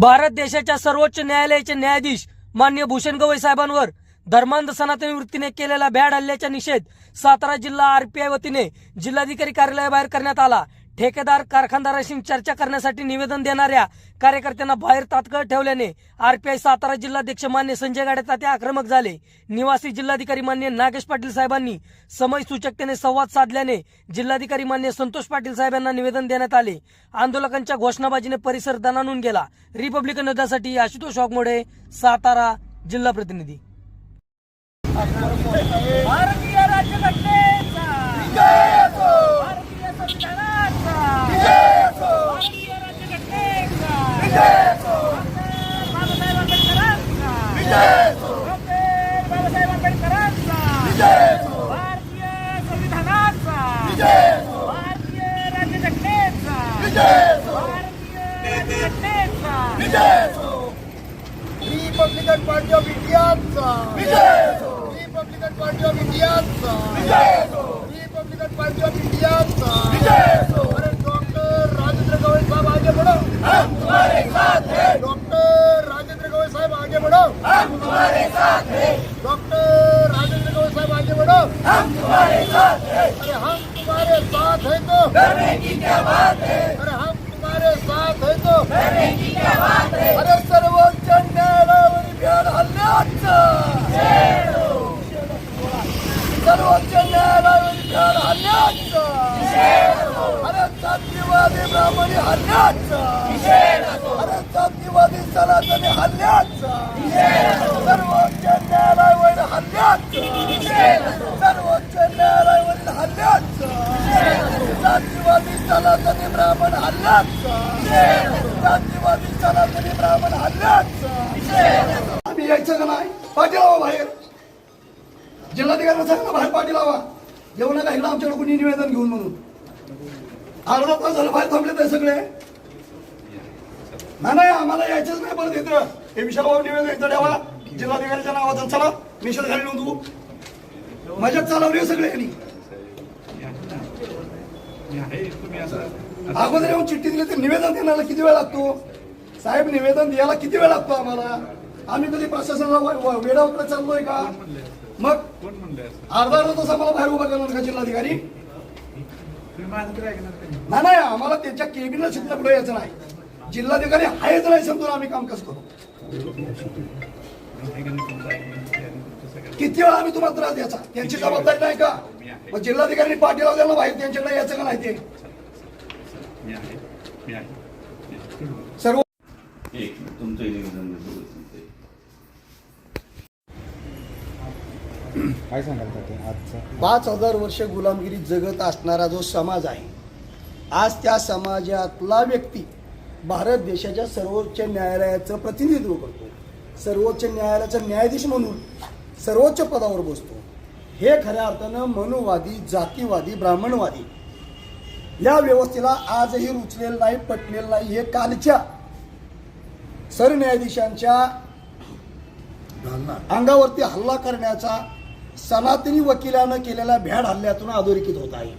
भारत देशाच्या सर्वोच्च न्यायालयाचे न्यायाधीश मान्य भूषण गवई साहेबांवर धर्मांध सनातनी वृत्तीने केलेल्या भ्याड हल्ल्याचा निषेध सातारा जिल्हा आरपीआय वतीने जिल्हाधिकारी कार्यालयाबाहेर करण्यात आला. ठेकेदार कारखानदाराशी चर्चा करण्यासाठी निवेदन देणाऱ्या कार्यकर्त्यांना बाहेर तात्काळ ठेवल्याने आरपीआय सातारा जिल्हाध्यक्ष मान्य संजय गाडे ताते आक्रमक झाले. निवासी जिल्हाधिकारी मान्य नागेश पाटील साहेबांनी समय सूचकतेने संवाद साधल्याने जिल्हाधिकारी मान्य संतोष पाटील साहेबांना निवेदन देण्यात आले. आंदोलकांच्या घोषणाबाजीने परिसर दणानून गेला. रिपब्लिकन युद्धासाठी आशुतोष वाघमोडे सातारा जिल्हा प्रतिनिधी. बाबासाहेब आंबेडकरांचा. भारतीय संविधानाचा. भारतीय राज्यघटनेचा. भारतीय राज्यघटनेचा. रिपब्लिकन पार्टी ऑफ़ इंडियाचा. रिपब्लिकन पार्टी ऑफ़ इंडियाचा. रिपब्लिकन पार्टी ऑफ़ इंडियाचा. अरे डॉक्टर राजेंद्र गवई साहब आगे बढ़ो. हम तुम्हारे साथ हैं. डॉक्टर राजेंद्र गवई साहब आगे बढ़ो. हम तुम्हारे साथ हैं. बढ़ो हम तुम्हारे साथ हैं। अरे हम तुम्हारे साथ हैं तो। करने की क्या बात है? अरे हम तुम्हारे साथ हैं तो। करने की क्या बात है? अरे सर्वोच्च न्यायालयावरील भ्याड हल्ल्याचं सर्वोच्च न्यायालयावरील भ्याड हल्ल्याचं अरे जातीवादी ब्राह्मणी हल्ल्याचं अरे जातीवादी सनातनी हल्ल्याचं सर्वोच्च हल्ल्याचं सर्वोच्च न्यायालयावरील हल्ल्याचं जातीवादी सनातनी ब्राह्मण हल्ल्याचं जातीवादी सनातनी ब्राह्मण हल्ल्याचं आम्ही यायचं का नाही पाठी लावा बाहेर जिल्हाधिकाऱ्यांना सांगा बाहेर पाठी लावा येऊ नका इकडं आमच्याकडे कुणी निवेदन घेऊन म्हणून अर्धा तास झालं बाहेर थांबले ते सगळे नाही नाही आम्हाला यायचंच नाही परत येतं हे विशालभाऊ निवेदन इथं ठेवा. जिल्हाधिकाऱ्याच्या नावाचा चला. निषेध घाली नव्हतो मजाक चालवली हो सगळे सगळ्यांनी अगोदर येऊन चिठ्ठी दिली तर निवेदन देण्याला किती वेळ लागतो? साहेब निवेदन द्यायला किती वेळ लागतो आम्हाला? आम्ही कधी प्रशासनाला वेळावर चाललोय का? मग अर्धा अर्धा तास आम्हाला बाहेर उभा करणार का जिल्हाधिकारी? नाही नाही आम्हाला त्यांच्या केबिनला शिकणं पुढे यायचं नाही. जिल्हाधिकारी आहेच नाही समजून आम्ही काम कसं करू. किती वेळा आम्ही तुम्हाला त्रास द्यायचा? त्यांची जबाबदारी नाही का? मग जिल्हाधिकारी पाठी लावल्याला बाहेर त्यांच्याकडे यायचं का नाही ते? सर्व एक तुमचं निवेदन. काय सांगाल पाच हजार वर्ष गुलामगिरी जगत असणारा जो समाज आहे आज त्या समाजातला व्यक्ती भारत देशाच्या सर्वोच्च न्यायालयाचं प्रतिनिधित्व करतो. सर्वोच्च न्यायालयाचा न्यायाधीश म्हणून सर्वोच्च पदावर बसतो. हे खऱ्या अर्थानं मनुवादी जातीवादी ब्राह्मणवादी. या व्यवस्थेला आजही रुचलेलं नाही पटलेलं नाही हे कालच्या सरन्यायाधीशांच्या अंगावरती हल्ला करण्याचा सनातनी वकिलानं केलेल्या भ्याड हल्ल्यातून अधोरेखित होत आहे.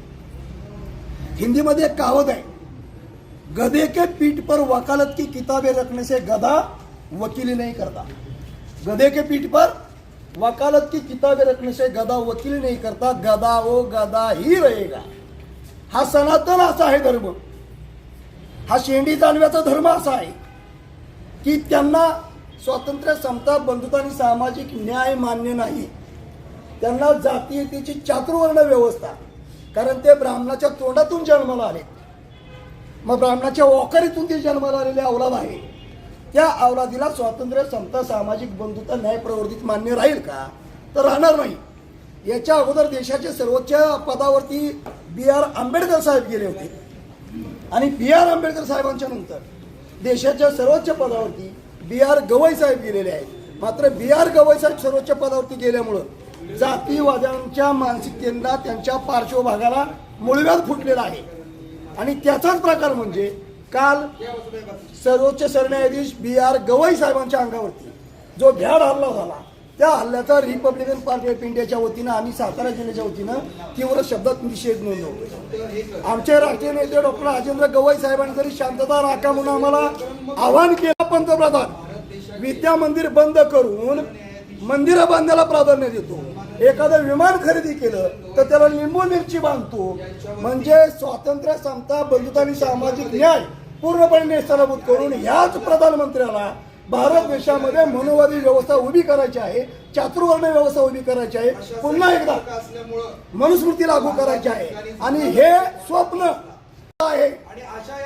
हिंदीमध्ये एक कहावत आहे गधे के पीठ पर वकालत की किताबे रखने से गधा वकीली नहीं करता. गधे के पीठ पर वकालत की किताबें रखने से गधा वकील नहीं करता गधा वो गधा ही रहेगा. हा सनातन असा आहे धर्म. हा शेंडी जाणव्याचा धर्म असा आहे की त्यांना स्वातंत्र्य समता बंधुता आणि सामाजिक न्याय मान्य नाही. त्यांना जातीयतेची चातुर्वर्ण व्यवस्था. कारण ते ब्राह्मणाच्या तोंडातून जन्माला आले. मग ब्राह्मणाच्या ओकारीतून ते जन्माला आलेले अवलाद आहे. त्या अवलादीला स्वातंत्र्य समता सामाजिक बंधुता न्याय प्रवर्धित मान्य राहील का? तर राहणार नाही. याच्या अगोदर देशाचे सर्वोच्च पदावरती बी आर आंबेडकर साहेब गेले होते. आणि बी आर आंबेडकर साहेबांच्या नंतर देशाच्या सर्वोच्च पदावरती बी आर गवई साहेब गेलेले आहेत. मात्र बी आर गवई साहेब सर्वोच्च पदावरती गेल्यामुळं जातीवाद्यांच्या मानसिकतेला त्यांच्या पार्श्वभागाला मुळव्यात फुटलेला आहे. आणि त्याचाच प्रकार म्हणजे काल सर्वोच्च सरन्यायाधीश बी आर गवई साहेबांच्या अंगावरती जो भ्याड हल्ला झाला त्या हल्ल्याचा रिपब्लिकन पार्टी ऑफ इंडियाच्या वतीनं आम्ही सातारा जिल्ह्याच्या वतीनं तीव्र शब्दात निषेध नोंदवतो आमचे राष्ट्रीय नेते डॉक्टर राजेंद्र गवई साहेबांनी जरी शांतता राखा म्हणून आम्हाला आवाहन केलं पंतप्रधान विद्या मंदिर बंद करून मंदिरं बांधायला प्राधान्य देतो. एखादं विमान खरेदी केलं तर त्याला लिंबू मिरची बांधतो. म्हणजे स्वातंत्र्य समता बंधुता आणि सामाजिक न्याय पूर्णपणे नेस्तनाभूत करून ह्याच प्रधानमंत्र्याला भारत देशामध्ये मनोवादी व्यवस्था उभी करायची आहे चातुर्वर्ण व्यवस्था उभी करायची आहे. पुन्हा एकदा मनुस्मृती लागू करायची आहे. आणि हे स्वप्न आहे.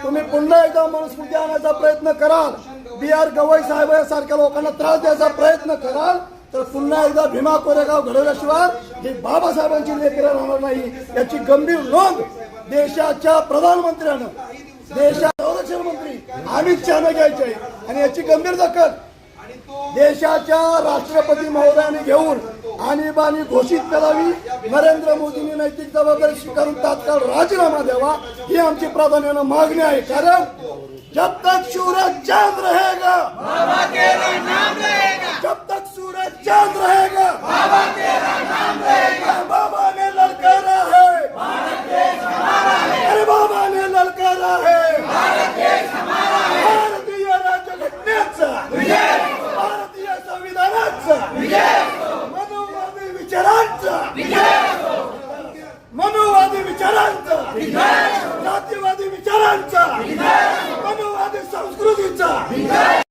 तुम्ही पुन्हा एकदा मनुस्मृती आणायचा प्रयत्न कराल. बी आर गवई साहेब सारख्या लोकांना त्रास द्यायचा प्रयत्न कराल. तर पुन्हा एकदा भीमा कोरेगाव घडवल्याशिवाय ही बाबासाहेबांची लेकरं राहणार नाही. याची गंभीर नोंद देशाच्या प्रधानमंत्र्यानं देशाचे संरक्षण मंत्री अमित शहानं घ्यायची आहे. आणि याची गंभीर दखल देशाच्या राष्ट्रपती महोदयाने घेऊन आणीबाणी घोषित करावी नरेंद्र मोदींनी नैतिक जबाबदारी स्वीकारून तात्काळ राजीनामा द्यावा ही आमची प्राधान्यानं मागणी आहे. कारण जब तक सूरज चांद रहेगा। जब तक चांद रहेगा। बाबा तेरा नाम रहेगा बाबा ने ललकारा है। भारत देश हमारा है अरे बाबा ने ललकारा है। भारत देश हमारा है भारतीय राज्यघटनेचा भारतीय संविधानाचा। विजय मनोवादी विचारांचा। विजय मनोवादी विचारांचा। विजय जातीवादी विचारांचा। विजय मनोवादी संस्कृतीचा। विजय